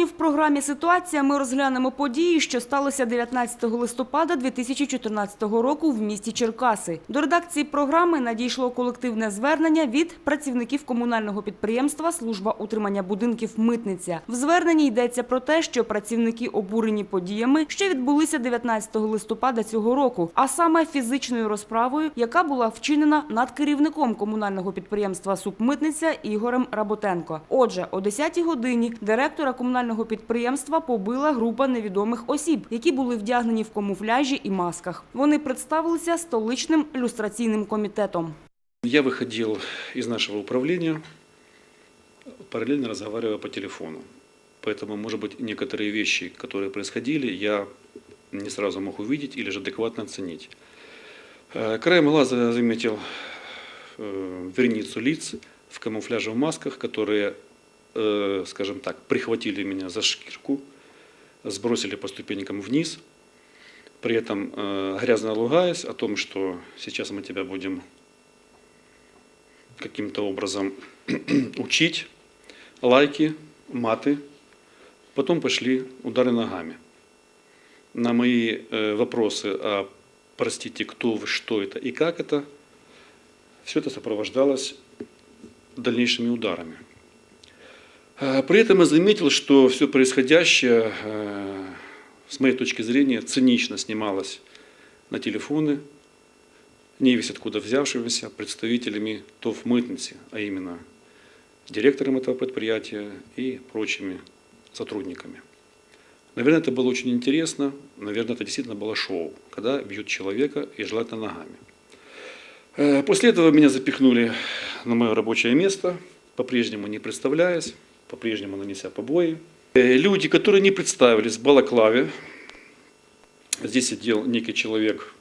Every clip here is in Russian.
Сьогодні в програмі Ситуація ми розглянемо події, що сталося 19 листопада 2014 року в місті Черкаси. До редакції програми надійшло колективне звернення від працівників комунального підприємства Служба утримання будинків Митниця. В зверненні йдеться про те, що працівники обурені подіями, що відбулися 19 листопада цього року, а саме фізичною розправою, яка була вчинена над керівником комунального підприємства Субмитниця Ігорем Работенко. Отже, о 10-й годині директора комунального підприємства побила група невідомих осіб, які були вдягнені в камуфляжі і масках. Вони представилися столичним люстраційним комітетом. Я выходил из нашего управления, параллельно разговаривая по телефону. Поэтому, может быть, некоторые вещи, которые происходили, я не сразу мог увидеть или же адекватно оценить. Э, Краем глаза заметил э, верницу лиц в камуфляже в масках, которые, э, скажем так, прихватили меня за шкирку, сбросили по ступенькам вниз, при этом э, грязно ругаясь о том, что сейчас мы тебя будем каким-то образом учить, лайки, маты. Потом пошли удары ногами. На мои э, вопросы, а простите, кто вы, что это и как это, все это сопровождалось дальнейшими ударами. Э, При этом я заметил, что все происходящее, э, с моей точки зрения, цинично снималось на телефоны, невесть откуда взявшимися представителями ТОВ «Мытницы», а именно директором этого предприятия и прочими сотрудниками. Наверное, это было очень интересно, наверное, это действительно было шоу, когда бьют человека и желательно ногами. Э, После этого меня запихнули на мое рабочее место, по-прежнему не представляясь, по-прежнему нанеся побои. Э, Люди, которые не представились в балаклаве, здесь сидел некий человек,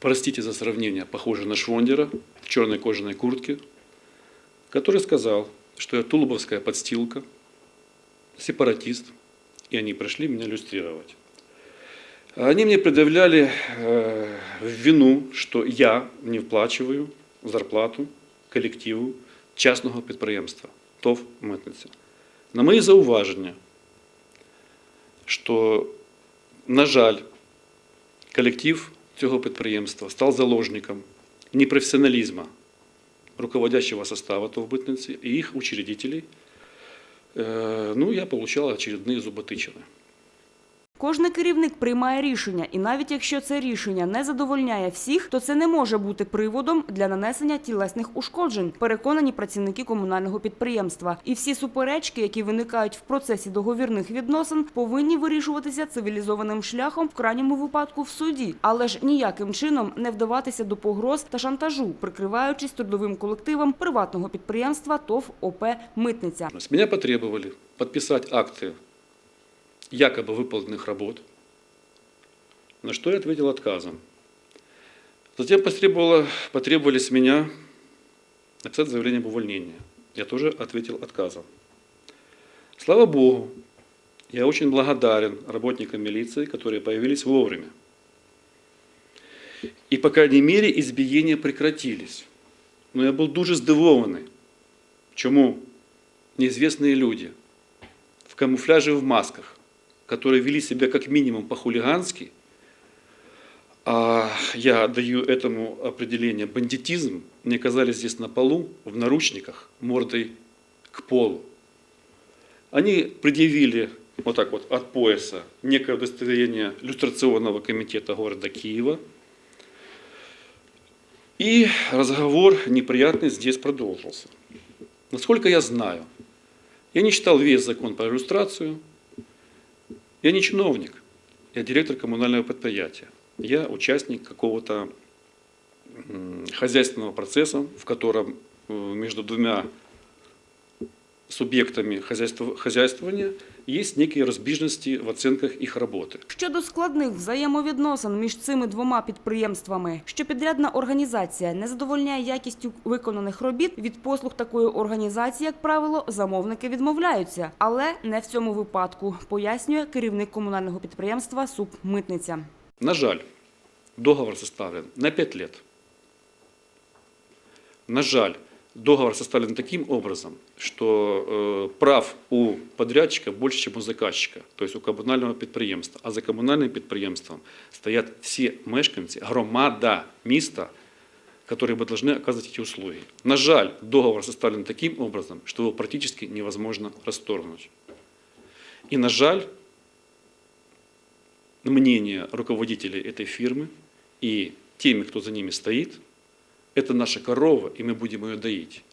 простите за сравнение, похожий на Швондера в черной кожаной куртке, который сказал, что я тулубовская подстилка, сепаратист, и они пришли меня иллюстрировать. Они мне предъявляли э, вину, что я не вплачиваю зарплату колективу частного підприємства ТОВ «Митниця». На мої зауваження, що, на жаль, колектив цього підприємства став заложником непрофесіоналізму руководящего состава ТОВ «Митниці» и их учредителей. Э, Ну, я получал очередные зуботычины. Кожний керівник приймає рішення, і навіть якщо це рішення не задовольняє всіх, то це не може бути приводом для нанесення тілесних ушкоджень, переконані працівники комунального підприємства. І всі суперечки, які виникають в процесі договірних відносин, повинні вирішуватися цивілізованим шляхом, в крайньому випадку в суді, але ж ніяким чином не вдаватися до погроз та шантажу, прикриваючись трудовим колективом приватного підприємства ТОВ ОП Митниця. С меня потребовали подписать акты якобы выполненных работ, на что я ответил отказом. Затем потребовали с меня написать заявление об увольнении. Я тоже ответил отказом. Слава Богу, я очень благодарен работникам милиции, которые появились вовремя. И, по крайней мере, избиения прекратились. Но я был дуже здивований. Чому неизвестные люди в камуфляже в масках, которые вели себя как минимум по-хулигански, а я даю этому определение бандитизм, не оказались здесь на полу, в наручниках, мордой к полу. Они предъявили вот так вот от пояса некое удостоверение иллюстрационного комитета города Киева. И разговор неприятный здесь продолжился. Насколько я знаю, я не читал весь закон про иллюстрацию, я не чиновник, я директор коммунального предприятия, я участник какого-то хозяйственного процесса, в котором э, между двумя субъектами хозяйствования есть некие разбежности в оценках их работы. Щодо складних взаємовідносин між цими двома підприємствами, що підрядна організація не задовольняє якістю виконаних робіт, від послуг такої організації, як правило, замовники відмовляються, але не в цьому випадку, пояснює керівник комунального підприємства Субмитниця. На жаль, договор составлен на 5 лет. На жаль, договор составлен таким образом, что э, прав у подрядчика больше, чем у заказчика, то есть у комунального підприємства. А за комунальним підприємством стоят все мешканці, громада міста, которые бы должны оказывать эти услуги. На жаль, договор составлен таким образом, что его практически невозможно расторгнуть. И на жаль, мнение руководителей этой фирмы и теми, кто за ними стоит, это наша корова, и мы будем ее доить.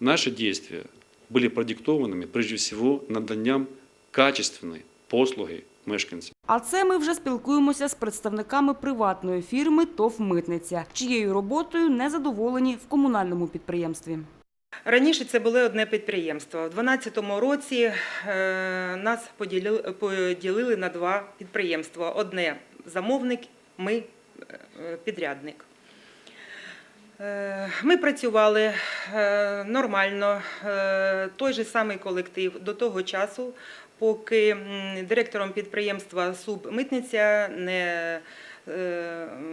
Наши действия были продиктованными прежде всего наданням качественной послуги мешканцям. А це ми вже спілкуємося з представниками приватної фірми ТОВ «Митниця», чиєю роботою не задоволені в комунальному підприємстві. Раніше це було одне підприємство. У 2012 році е, нас поділили, поділили на два підприємства. Одне замовник, ми е, підрядник. Е, Ми працювали е, нормально, е, той же самий колектив до того часу, поки директором підприємства Субмитниця не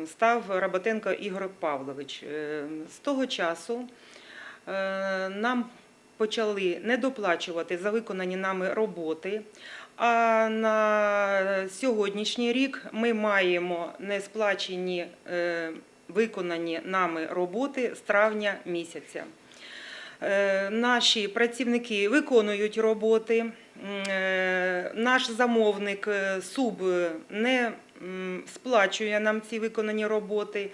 став Работенко Ігор Павлович. З того часу нам почали недоплачувати за виконані нами роботи. А на сьогоднішній рік ми маємо несплачені виконані нами роботи з травня місяця. Е, Наші працівники виконують роботи. Е, Наш замовник е, СУБ не сплачує нам ці виконані роботи.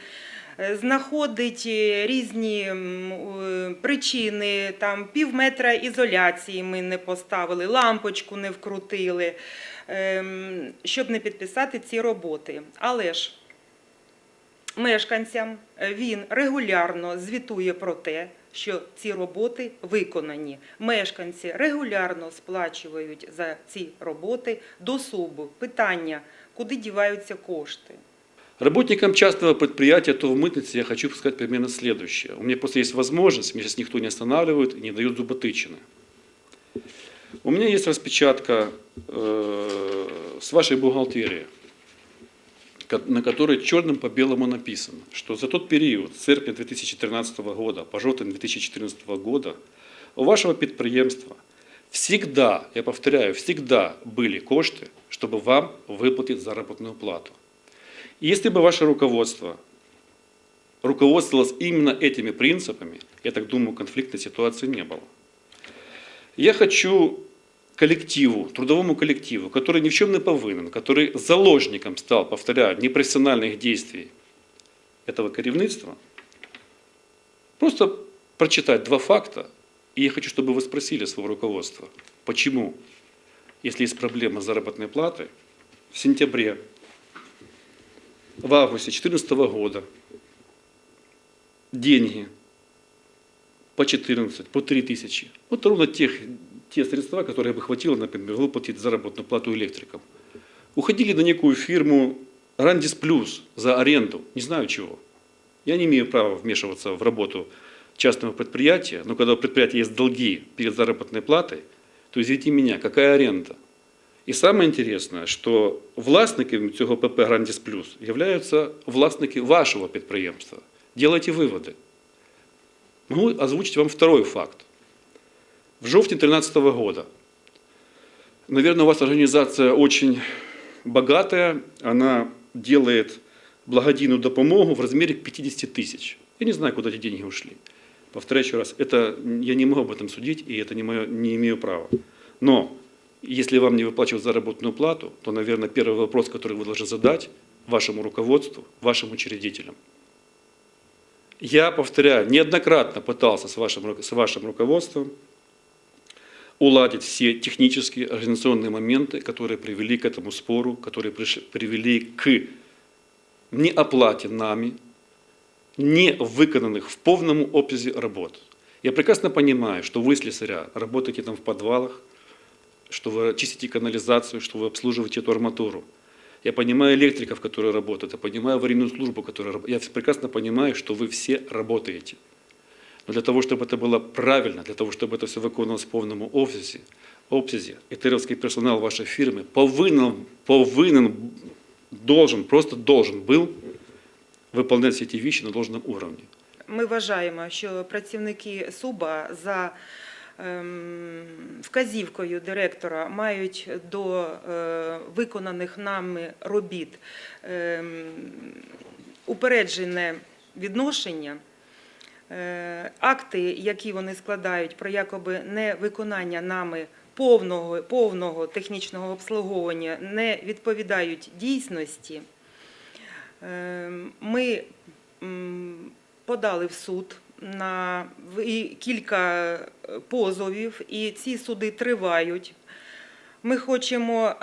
Знаходить різні причини, там пів метра ізоляції ми не поставили, лампочку не вкрутили, ем, щоб не підписати ці роботи. Але ж мешканцям е, він регулярно звітує про те, що ці роботи виконані. Мешканці регулярно сплачують за ці роботи до СУБу. Питання, куди діваються кошти? Работникам частного предприятия ТОВ «Мытницы» я хочу сказать примерно следующее. У меня просто есть возможность, меня сейчас никто не останавливает и не дает зуботычины. У меня есть распечатка э, с вашей бухгалтерии, ко- На которой черным по белому написано, что за тот период с серпня 2013 года по жовтень 2014 года у вашего підприємства всегда, я повторяю, всегда были кошты, чтобы вам выплатить заработную плату. И если бы ваше руководство руководствовалось именно этими принципами, я так думаю, конфликтной ситуации не было. Я хочу коллективу, трудовому коллективу, который ни в чем не повинен, который заложником стал, повторяю, непрофессиональных действий этого керівництва, просто прочитать два факта, и я хочу, чтобы вы спросили своего руководства, почему, если есть проблема с заработной платой, в сентябре в августе 2014 года деньги по 14, по 3 тысячи. Вот ровно тех, те средства, которые бы хватило, например, выплатить заработную плату электрикам. Уходили на некую фирму Рандис Плюс за аренду, не знаю чего. Я не имею права вмешиваться в работу частного предприятия, но когда у предприятия есть долги перед заработной платой, то извините меня, какая аренда? І саме інтересне, що власниками цього ПП Грандіс Плюс являються власники вашого підприємства. Делайте виводи. Могу озвучить вам второй факт. В жовтні 2013 года, наверное, у вас организация очень богатая, она делает благодійную допомогу в размере 50 тысяч. Я не знаю, куда эти деньги ушли. Повторяю еще раз, это, я не могу об этом судить, и это не, мое, не имею права. Но если вам не выплачивают заработную плату, то, наверное, первый вопрос, который вы должны задать вашему руководству, вашим учредителям. Я, повторяю, неоднократно пытался с вашим, с вашим руководством уладить все технические, организационные моменты, которые привели к этому спору, которые привели к неоплате нами, не выконанных в полном обсяге работ. Я прекрасно понимаю, что вы, слесаря, работаете там в подвалах, что вы чистите канализацию, что вы обслуживаете эту арматуру. Я понимаю электриков, которые работают, я понимаю аварийную службу, которая работает. Я прекрасно понимаю, что вы все работаете. Но для того, чтобы это было правильно, для того, чтобы это все выполнилось в полном обсяге, обсяге этеровский персонал вашей фирмы повинен, повинен, должен, просто должен был выполнять все эти вещи на должном уровне. ми вважаємо, що працівники СУБА за ем, вказівкою директора мають до е, виконаних нами робіт ем, упереджене відношення. Е, Акти, які вони складають про якоби невиконання нами повного, повного технічного обслуговування, не відповідають дійсності. Е, Ми подали в суд на кілька е, позовів, і ці суди тривають. Ми хочемо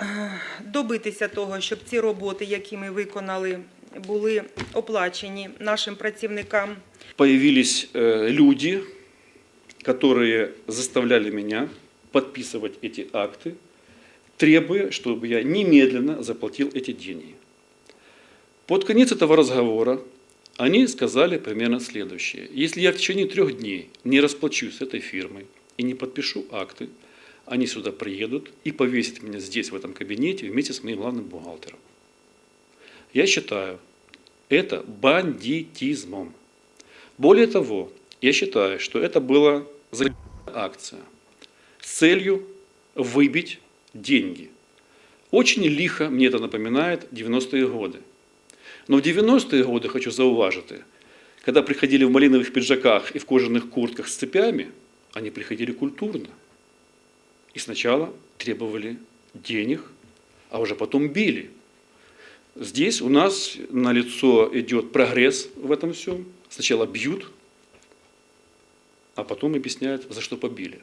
добитися того, щоб ці роботи, які ми виконали, були оплачені нашим працівникам. Появились э, люди, которые заставляли меня подписывать эти акты, требуя, чтобы я немедленно заплатил эти деньги. Под конец этого разговора они сказали примерно следующее. Если я в течение трех дней не расплачусь с этой фирмой и не подпишу акты, они сюда приедут и повесят меня здесь, в этом кабинете, вместе с моим главным бухгалтером. Я считаю это бандитизмом. Более того, я считаю, что это была акция с целью выбить деньги. Очень лихо мне это напоминает 90-е годы. Но в 90-е годы, хочу зауважити, когда приходили в малиновых пиджаках и в кожаных куртках с цепями, они приходили культурно. И сначала требовали денег, а уже потом били. Здесь у нас на лицо идет прогресс в этом всем. Сначала бьют, а потом объясняют, за что побили.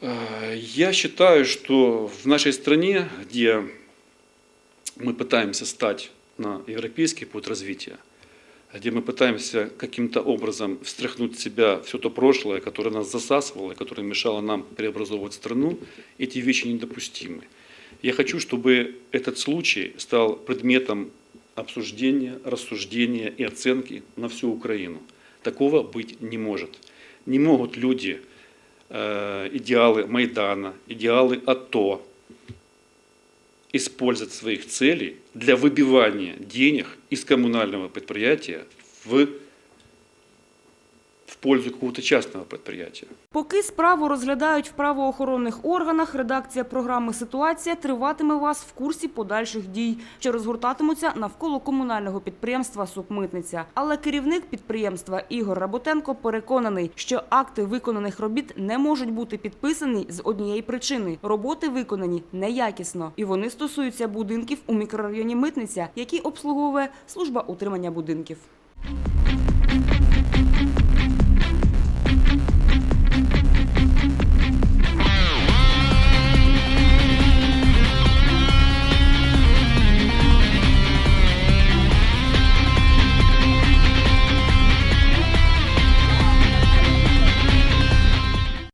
Э, Я считаю, что в нашей стране, где мы пытаемся стать на европейский путь развития, где мы пытаемся каким-то образом встряхнуть в себя все то прошлое, которое нас засасывало, которое мешало нам преобразовывать страну, эти вещи недопустимы. Я хочу, чтобы этот случай стал предметом обсуждения, рассуждения и оценки на всю Украину. Такого быть не может. Не могут люди, э, идеалы Майдана, идеалы АТО использовать своих целей для выбивания денег из коммунального предприятия в, в пользу какого-то частного предприятия. Поки справу розглядають в правоохоронних органах, редакція програми «Ситуація» триватиме вас в курсі подальших дій, що розгортатимуться навколо комунального підприємства «Субмитниця». Але керівник підприємства Ігор Работенко переконаний, що акти виконаних робіт не можуть бути підписані з однієї причини – роботи виконані неякісно. І вони стосуються будинків у мікрорайоні Митниця, які обслуговує служба утримання будинків.